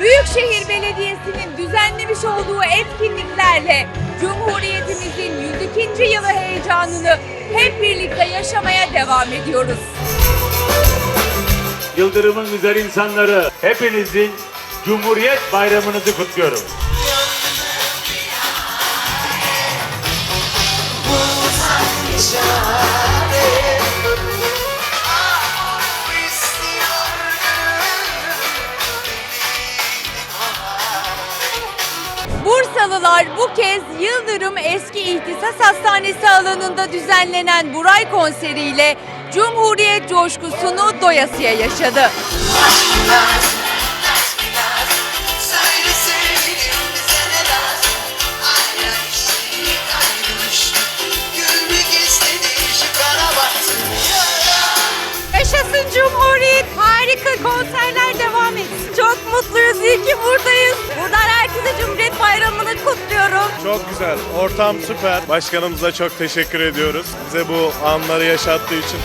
Büyükşehir Belediyesi'nin düzenlemiş olduğu etkinliklerle Cumhuriyetimizin 102. yılı heyecanını hep birlikte yaşamaya devam ediyoruz. Yıldırım'ın güzel insanları hepinizin Cumhuriyet Bayramınızı kutluyorum. Bursalılar bu kez Yıldırım Eski İhtisas Hastanesi alanında düzenlenen Buray konseriyle Cumhuriyet coşkusunu doyasıya yaşadı. Söyle Cumhuriyet! Harika konserler devam etsin. Çok mutluyuz, iyi ki buradayız. Buradan herkese Cumhuriyet Bayramı'nı kutluyorum. Çok güzel. Ortam süper. Başkanımıza çok teşekkür ediyoruz. Bize bu anları yaşattığı için.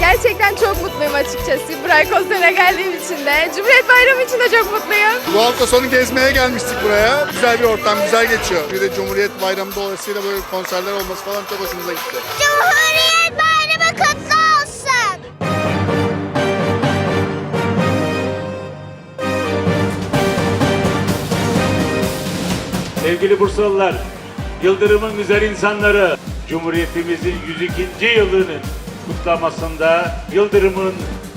Gerçekten çok mutluyum açıkçası. Buray konserine geldiğim için de. Cumhuriyet Bayramı için de çok mutluyum. Bu hafta sonu gezmeye gelmiştik buraya. Güzel bir ortam, güzel geçiyor. Bir de Cumhuriyet Bayramı dolayısıyla böyle konserler olması falan çok hoşumuza gitti. Cumhuriyet Bayramı kutlu olsun. Sevgili Bursalılar, Yıldırım'ın güzel insanları Cumhuriyetimizin 102. yılının kutlamasında Yıldırım'ın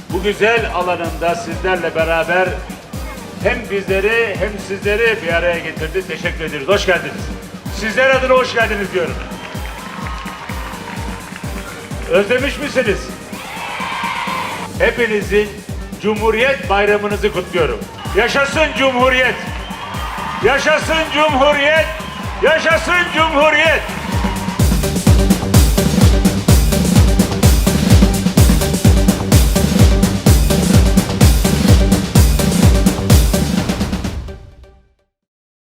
bu güzel alanında sizlerle beraber hem bizleri hem sizleri bir araya getirdi. Teşekkür ederiz. Hoş geldiniz. Sizler adına hoş geldiniz diyorum. Özlemiş misiniz? Hepinizin Cumhuriyet Bayramınızı kutluyorum. Yaşasın Cumhuriyet! Yaşasın Cumhuriyet! Yaşasın Cumhuriyet!